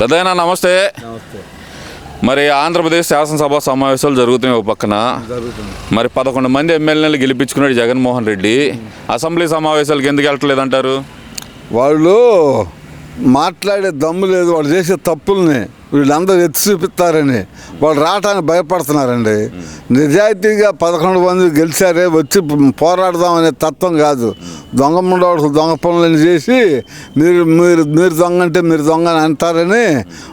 పెద్దయినా నమస్తే. మరి ఆంధ్రప్రదేశ్ శాసనసభ సమావేశాలు జరుగుతున్నాయి ఒక పక్కన. మరి పదకొండు మంది ఎమ్మెల్యేలు గెలిపించుకున్నాడు జగన్మోహన్ రెడ్డి. అసెంబ్లీ సమావేశాలకు ఎందుకు వెళ్ళట్లేదంటారు వాళ్ళు మాట్లాడే దమ్ము లేదు వాళ్ళు చేసే తప్పుల్ని వీళ్ళందరూ ఎత్తి చూపిస్తారని. వాళ్ళు రావటానికి భయపడుతున్నారండి. నిజాయితీగా పదకొండు మంది గెలిచారే వచ్చి పోరాడదామనే తత్వం కాదు. దొంగ ముండవాడు దొంగ పనులను చేసి మీరు మీరు మీరు దొంగ అంటే మీరు దొంగ అని అంటారని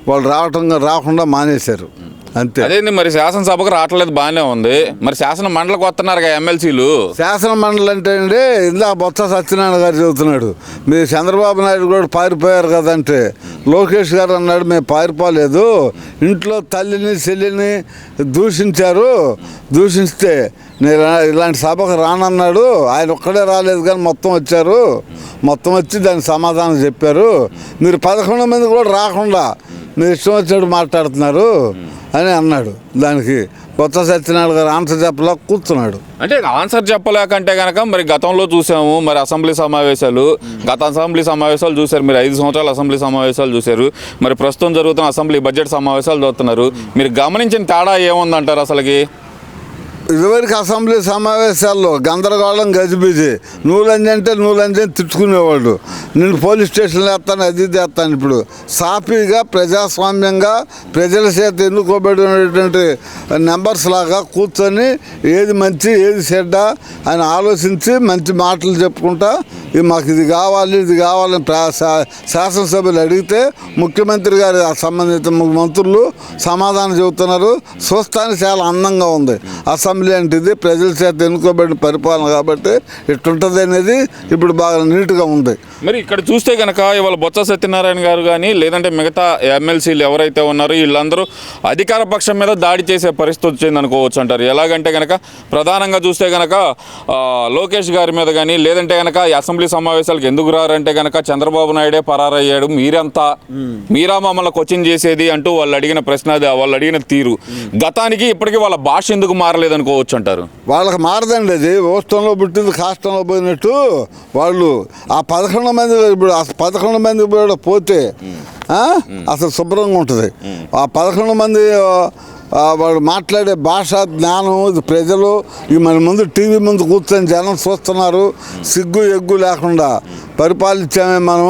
వాళ్ళు రావటం రాకుండా మానేశారు. అంతే. అదేంది మరి శాసనసభకు రావట్లేదు బాగానే ఉంది. మరి శాసన మండలికి వస్తున్నారు కదా ఎమ్మెల్సీలు. శాసన మండలి అంటే అండి ఇందా బొత్స సత్యనారాయణ గారు చెబుతున్నాడు మీరు చంద్రబాబు నాయుడు కూడా పారిపోయారు కదంటే. లోకేష్ గారు అన్నాడు మేము పారిపోలేదు. ఇంట్లో తల్లిని చెల్లిని దూషించారు. దూషిస్తే నేను ఇలాంటి సభకు రానన్నాడు. ఆయన ఒక్కడే రాలేదు కానీ మొత్తం వచ్చారు. మొత్తం వచ్చి దానికి సమాధానం చెప్పారు. మీరు పదకొండు మంది కూడా రాకుండా మీరు ఇష్టం వచ్చినట్టు మాట్లాడుతున్నారు అని అన్నాడు. దానికి కొత్త సత్యనారాయణ గారు ఆన్సర్ చెప్పలేక కూర్చున్నాడు. అంటే ఆన్సర్ చెప్పలేకంటే కనుక మరి గతంలో చూసాము. మరి అసెంబ్లీ సమావేశాలు గత అసెంబ్లీ సమావేశాలు చూశారు. మీరు ఐదు సంవత్సరాలు అసెంబ్లీ సమావేశాలు చూశారు. మరి ప్రస్తుతం జరుగుతున్న అసెంబ్లీ బడ్జెట్ సమావేశాలు చూస్తున్నారు. మీరు గమనించిన తేడా ఏముందంటారు అసలుకి? ఇదివరకు అసెంబ్లీ సమావేశాల్లో గందరగోళం గజిబిజి. నూలంజి అంటే నూలంజి తిట్టుకునేవాడు నేను పోలీస్ స్టేషన్లో వేస్తాను అది ఇది ఇప్పుడు. సాఫీగా ప్రజాస్వామ్యంగా ప్రజల చేత ఎన్నుకోబడినటువంటి నెంబర్స్ లాగా కూర్చొని ఏది మంచి ఏది చెడ్డ అని ఆలోచించి మంచి మాటలు చెప్పుకుంటా ఇది మాకు ఇది కావాలి ఇది కావాలని శాసనసభ్యులు అడిగితే ముఖ్యమంత్రి గారి సంబంధిత మంత్రులు సమాధానం చెబుతున్నారు. చూస్తానికి చాలా అందంగా ఉంది. అసెంబ్లీ అసెంబ్లీ అంటేది ప్రజల చేత ఎన్నుకోబడిన పరిపాలన కాబట్టి ఇట్టుంటుంది అనేది ఇప్పుడు బాగా నీట్గా ఉంది. మరి ఇక్కడ చూస్తే కనుక ఇవాళ బొత్స సత్యనారాయణ గారు కానీ లేదంటే మిగతా ఎమ్మెల్సీలు ఎవరైతే ఉన్నారో వీళ్ళందరూ అధికార పక్షం మీద దాడి చేసే పరిస్థితి వచ్చింది అనుకోవచ్చు అంటారు. ఎలాగంటే కనుక ప్రధానంగా చూస్తే కనుక లోకేష్ గారి మీద కానీ లేదంటే కనుక అసెంబ్లీ సమావేశాలకు ఎందుకు రారంటే కనుక చంద్రబాబు నాయుడే పరారయ్యాడు. మీరంతా మీరా మమ్మల్ని క్వశ్చన్ చేసేది అంటూ వాళ్ళు అడిగిన ప్రశ్న అది వాళ్ళు అడిగిన తీరు. గతానికి ఇప్పటికీ వాళ్ళ భాష ఎందుకు మారలేదు అనుకోవచ్చు అంటారు? వాళ్ళకి మారదండి అది. ఓష్టంలో పుట్టింది కాష్టంలో పోయినట్టు వాళ్ళు ఆ పదకొండు మంది ఇప్పుడు పదకొండు మంది కూడా పోతే అసలు శుభ్రంగా ఉంటుంది. ఆ పదకొండు మంది వాళ్ళు మాట్లాడే భాష జ్ఞానం ఇది ప్రజలు ఈ మన ముందు టీవీ ముందు కూర్చొని జనం చూస్తున్నారు. సిగ్గు ఎగ్గు లేకుండా పరిపాలించామే మనం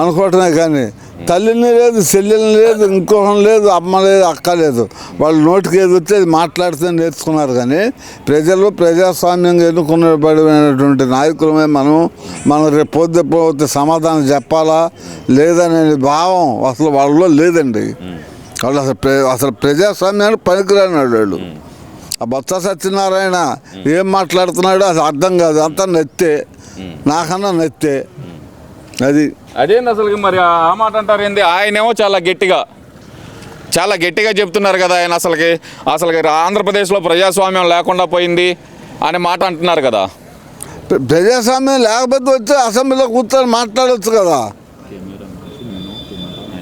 అనుకోవటమే కానీ తల్లిని లేదు చెల్లెని లేదు ఇంకోహం లేదు అమ్మ లేదు అక్క లేదు. వాళ్ళు నోటికి ఏది అది మాట్లాడితే నేర్చుకున్నారు కానీ ప్రజలు ప్రజాస్వామ్యంగా ఎన్నుకున్నబడినటువంటి నాయకులమే మనం మనం రేపు పొద్దు పోతే సమాధానం చెప్పాలా? లేదనే భావం అసలు వాళ్ళలో లేదండి. వాళ్ళు అసలు అసలు ప్రజాస్వామ్యాన్ని పనికిరానాడు వాళ్ళు. ఆ బొత్స సత్యనారాయణ ఏం మాట్లాడుతున్నాడో అది అర్థం కాదు. అంతా నెత్తే. నాకన్నా నెత్తే. అది. అదేంది అసలు మరి ఆ మాట అంటారు ఏంది ఆయనేమో చాలా గట్టిగా చాలా గట్టిగా చెప్తున్నారు కదా ఆయన అసలుకి. అసలుకి ఆంధ్రప్రదేశ్లో ప్రజాస్వామ్యం లేకుండా పోయింది అనే మాట అంటున్నారు కదా. ప్ర- ప్రజాస్వామ్యం లేకపోతే వచ్చి అసెంబ్లీలో కూర్చొని మాట్లాడవచ్చు కదా.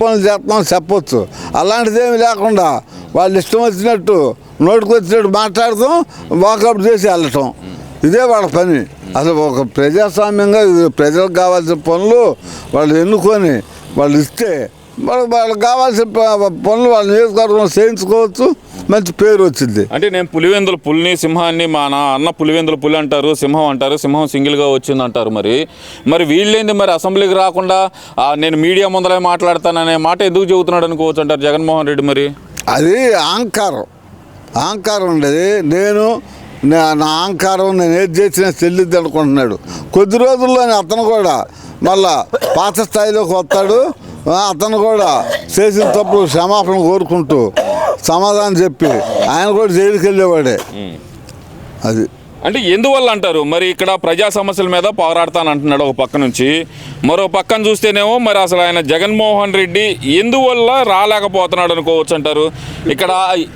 పనులు చెప్పొచ్చు. అలాంటిది ఏమి లేకుండా వాళ్ళు ఇష్టం వచ్చినట్టు నోటికి వచ్చినట్టు మాట్లాడతాం వాకప్ చేసి వెళ్ళటం. ఇదే వాళ్ళ పని. అసలు ఒక ప్రజాస్వామ్యంగా ప్రజలకు కావాల్సిన పనులు వాళ్ళు ఎన్నుకొని వాళ్ళు ఇస్తే వాళ్ళు వాళ్ళకి కావాల్సిన పనులు వాళ్ళ నియోజకవర్గంలో చేయించుకోవచ్చు. మంచి పేరు వచ్చింది. అంటే నేను పులివెందుల పులిని సింహాన్ని మా నా అన్న పులివెందుల పులి అంటారు సింహం అంటారు సింహం సింగిల్గా వచ్చింది అంటారు మరి. మరి వీళ్ళేంది మరి అసెంబ్లీకి రాకుండా నేను మీడియా ముందరే మాట్లాడతాననే మాట ఎందుకు చెబుతున్నాడు అనుకోవచ్చు అంటారు జగన్మోహన్ రెడ్డి మరి? అది అహంకారం. అహంకారం ఉండేది. నేను నా- అహంకారం నేను ఏది చేసినా చెల్లిద్ది అనుకుంటున్నాడు. కొద్ది రోజుల్లోనే అతను కూడా మళ్ళా పాత స్థాయిలోకి వస్తాడు. అతను కూడా చేసిన తప్పుడు క్షమాపణ కోరుకుంటూ సమాధానం చెప్పి ఆయన కూడా జైలుకి వెళ్ళేవాడే అది. అంటే ఎందువల్ల అంటారు? మరి ఇక్కడ ప్రజా సమస్యల మీద పోరాడతాను అంటున్నాడు ఒక పక్క నుంచి. మరో పక్కన చూస్తేనేమో మరి అసలు ఆయన జగన్మోహన్ రెడ్డి ఎందువల్ల రాలేకపోతున్నాడు అనుకోవచ్చు అంటారు. ఇక్కడ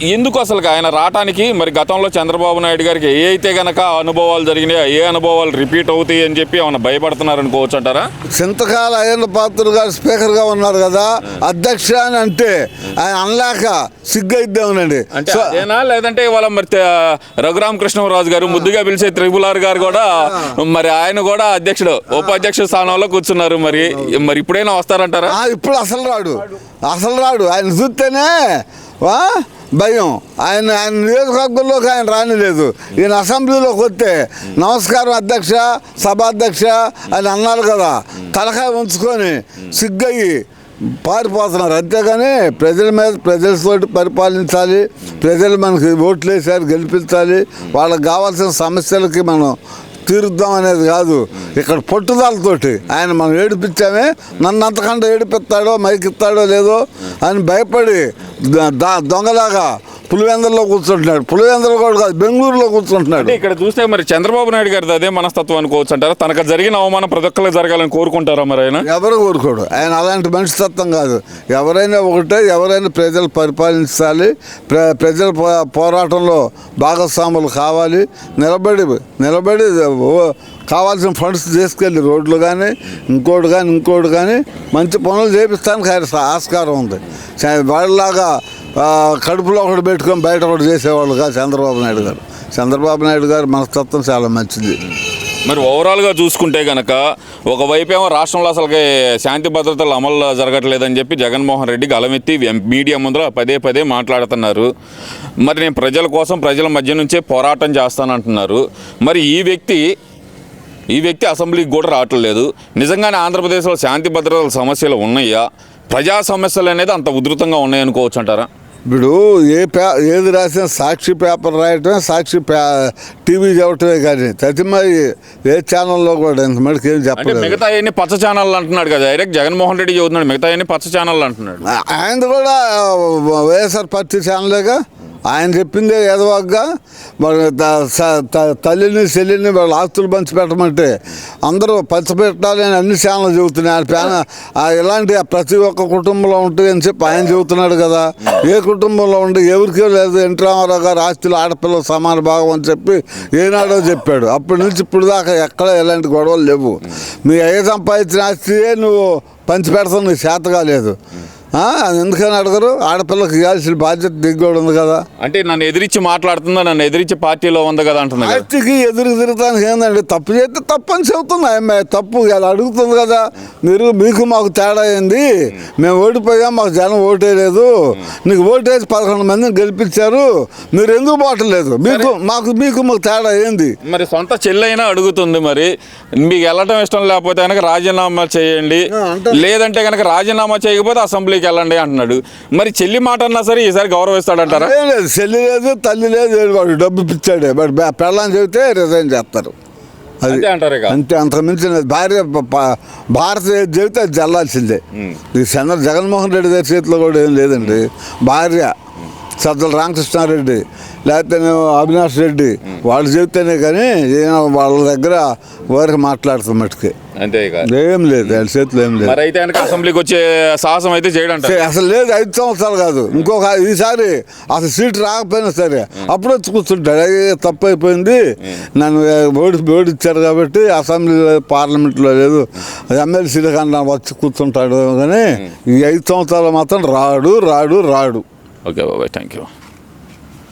ఎందుకు అసలు ఆయన రావటానికి మరి గతంలో చంద్రబాబు నాయుడు గారికి ఏ అయితే గనక అనుభవాలు జరిగినాయో ఏ అనుభవాలు రిపీట్ అవుతాయి అని చెప్పి ఏమైనా భయపడుతున్నారు అనుకోవచ్చు అంటారా? చింతకాల అయ్యన్న పాత్రుడు గారు స్పీకర్గా ఉన్నారు కదా అధ్యక్ష అని అంటే ఆయన అనలేక సిగ్గైద్దామనండి అంటే సో అదేనా? లేదంటే ఇవాళ మరి తే- రఘురామ కృష్ణరాజు ముద్దుగా పిలిచే త్రిపులార్ గారు కూడా మరి ఆయన కూడా అధ్యక్షుడు ఉపాధ్యక్ష స్థానంలో కూర్చున్నారు మరి. మరి ఇప్పుడైనా వస్తారంటారా? ఆ, ఇప్పుడు అసలు రాడు. అసలు రాడు. ఆయన చూస్తేనే వా, భయం. ఆయన ఆయన నియోజకవర్గంలోకి ఆయన రానిలేదు. ఈయన అసెంబ్లీలోకి వస్తే నమస్కారం అధ్యక్ష సభాధ్యక్ష అని అన్నారు కదా. తలకాయ ఉంచుకొని సిగ్గయ్యి పారిపోతున్నారు అంతేగాని ప్రజల మీద ప్రజలతోటి పరిపాలించాలి. ప్రజలు మనకి ఓట్లు వేసారు గెలిపించాలి. వాళ్ళకి కావాల్సిన సమస్యలకి మనం తీరుద్దాం అనేది కాదు. ఇక్కడ పట్టుదలతోటి ఆయన మనం ఏడిపించామే నన్ను అంతకంటే ఏడిపిస్తాడో మైకిస్తాడో లేదో అని భయపడి ద- దొంగలాగా పులివెందల్లో కూర్చుంటున్నాడు. పులివెందలు కూడా కాదు బెంగళూరులో కూర్చుంటున్నాడు. ఇక్కడ చూస్తే మరి చంద్రబాబు నాయుడు గారిది అదే మనస్తత్వం అనుకోవచ్చు అంటారా తనకు జరిగిన అవమానం ప్రతి ఒక్కరికి జరగాలని కోరుకుంటారా మరి ఆయన? ఎవరు కోరుకోడు. ఆయన అలాంటి మనిషి తత్వం కాదు. ఎవరైనా ఒకటే ఎవరైనా ప్రజలు పరిపాలించాలి ప్ర ప్రజల పో- పోరాటంలో భాగస్వాములు కావాలి. నిలబడి నిలబడి కావాల్సిన ఫండ్స్ తీసుకెళ్ళి రోడ్లు కానీ ఇంకోటి కానీ ఇంకోటి కానీ మంచి పనులు చేపిస్తానికి ఆయన ఆస్కారం ఉంది. వాళ్ళలాగా కడుపులో ఒకటి పెట్టుకొని బయట ఒకటి చేసేవాళ్ళు కాదు చంద్రబాబు నాయుడు గారు. చంద్రబాబు నాయుడు గారు మనస్తత్వం చాలా మంచిది. మరి ఓవరాల్గా చూసుకుంటే కనుక ఒకవైపేమో ఏమో రాష్ట్రంలో అసలుకి శాంతి భద్రతలు అమలు జరగట్లేదని చెప్పి జగన్మోహన్ రెడ్డి గలమెత్తి మీడియా ముందర పదే పదే మాట్లాడుతున్నారు. మరి నేను ప్రజల కోసం ప్రజల మధ్య నుంచే పోరాటం చేస్తానంటున్నారు. మరి ఈ వ్యక్తి ఈ వ్యక్తి అసెంబ్లీకి కూడా రావట్లేదు. నిజంగానే ఆంధ్రప్రదేశ్లో శాంతి భద్రతల సమస్యలు ఉన్నాయా? ప్రజా సమస్యలు అనేది అంత ఉధృతంగా ఉన్నాయనుకోవచ్చు అంటారా? ఇప్పుడు ఏ పే ఏది రాసినా సాక్షి పేపర్ రాయటమే సాక్షి పే టీవీ చెప్పటమే కానీ తతిమ ఏ ఛానల్లో కూడా ఇంత మటుకు ఏం అంటే చెప్పలేదు మిగతా అన్ని పచ్చ ఛానల్ అంటున్నాడు కదా డైరెక్ట్ జగన్మోహన్ రెడ్డి చెబుతున్నాడు మిగతా అన్ని పచ్చ ఛానల్ అంటున్నాడు ఆ- ఆయనది కూడా వైఎస్ఆర్ పార్టీ ఛానలేగా ఆయన చెప్పిందే ఏదవాగ్గా మరి తల్లిని చెల్లిని వాళ్ళ ఆస్తులు పంచిపెట్టమంటే అందరూ పంచిపెట్టాలి అని అన్ని ఛానల్ చెబుతున్నాయి. ఆయన ఆ ఇలాంటి ప్రతి ఒక్క కుటుంబంలో ఉంటుంది అని చెప్పి ఆయన చెబుతున్నాడు కదా. ఏ కుటుంబంలో ఉండి ఎవరికీ లేదు ఎన్టీ రామారావు గారు ఆస్తులు ఆడపిల్ల సమాన భాగం అని చెప్పి ఏనాడో చెప్పాడు. అప్పటి నుంచి ఇప్పుడు దాకా ఎక్కడ ఎలాంటి గొడవలు లేవు. మీ అయ్య సంపాదించిన ఆస్తియే నువ్వు పంచిపెడతావు నీకు చేత కాలేదు ఎందుకని అడగరు? ఆడపిల్లకి ఇవ్వాల్సిన బాధ్యత దిగ్గోడు ఉంది కదా. అంటే నన్ను ఎదిరించి మాట్లాడుతుందా? నన్ను ఎదిరించి పార్టీలో ఉంది కదా అంటుంది కదా. పార్టీకి ఎదురు తిరుగుతానికి ఏందండి తప్పు చేస్తే తప్పు అని చెబుతుంది ఆమె తప్పు ఇలా అడుగుతుంది కదా. మీరు మీకు మాకు తేడా అయింది మేము ఓడిపోయాం మాకు జనం ఓటేయలేదు నీకు ఓటేసి పదకొండు మందిని గెలిపించారు. మీరు ఎందుకు పోవట్లేదు? మీకు మాకు మీకు మాకు తేడా ఏంది? మరి సొంత చెల్లైనా అడుగుతుంది మరి. మీకు వెళ్ళటం ఇష్టం లేకపోతే కనుక రాజీనామా చేయండి. లేదంటే కనుక రాజీనామా చేయకపోతే అసెంబ్లీకి వెళ్ళండి అంటున్నాడు. మరి చెల్లి మాట అన్నా సరే ఈసారి గౌరవిస్తాడంటారా? లేదు చెల్లి లేదు తల్లి లేదు వాడు డబ్బు పిచ్చాడే వాడు బా- పెళ్ళాన్ని చెబితే రిజైన్ చేస్తారు. అది అంటారు అంతే అంత మించిన భార్య చెబితే అది జల్లాల్సిందే. ఈ చంద్ర జగన్మోహన్ రెడ్డి గారి చేతిలో కూడా ఏం లేదండి. భార్య సజ్జల రామకృష్ణారెడ్డి లేకపోతే అవినాష్ రెడ్డి వాళ్ళు చెబితేనే కానీ వాళ్ళ దగ్గర వారికి మాట్లాడుతున్న మట్టుకి అంతే ఇక. ఏం లేదు వాళ్ళ చేతిలో ఏం లేదు. మరి అయితే కనుక అసెంబ్లీకి వచ్చే సాహసం అయితే చేయడంట. అసలు లేదు ఐదు సంవత్సరాలు కాదు. ఇంకొక ఈసారి అసలు సీట్ రాకపోయినా సరే అప్పుడు వచ్చి కూర్చుంటాడు అయ్యే తప్పు అయిపోయింది నన్ను ఓడి ఓడిచ్చారు కాబట్టి అసెంబ్లీలో పార్లమెంట్లో లేదు. ఎమ్మెల్సీలో కన్నా వచ్చి కూర్చుంటాడు కానీ ఈ ఐదు సంవత్సరాలు మాత్రం రాడు రాడు రాడు. ఓకే బాబాయ్ థ్యాంక్ యూ